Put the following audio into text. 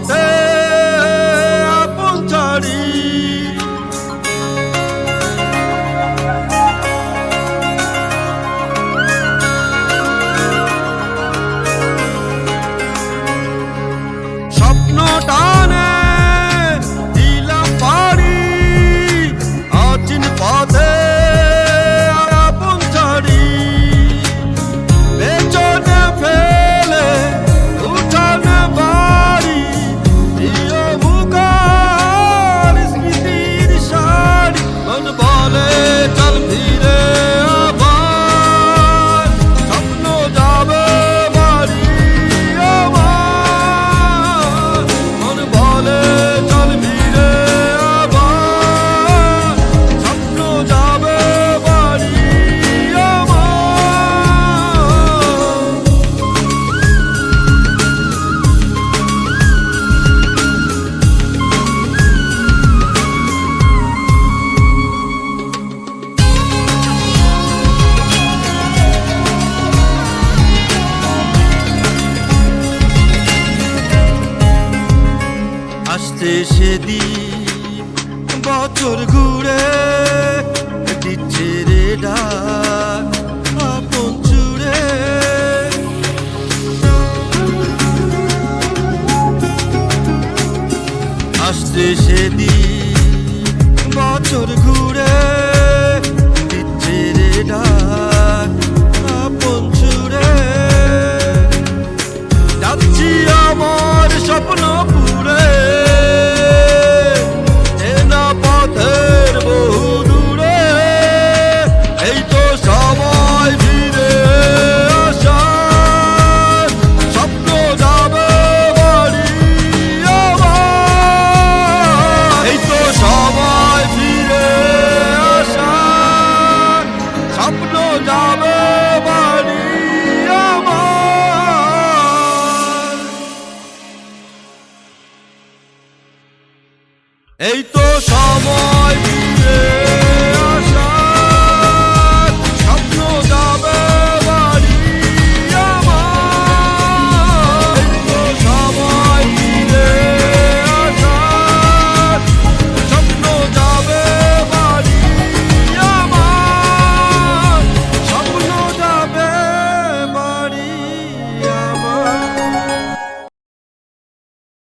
পথে Lale talbire যে সেদিন বছর ঘুরে দিচ্ছে রে আপন চুড়ে। আসছে সেদিন বছর ঘুরে এই তো সময়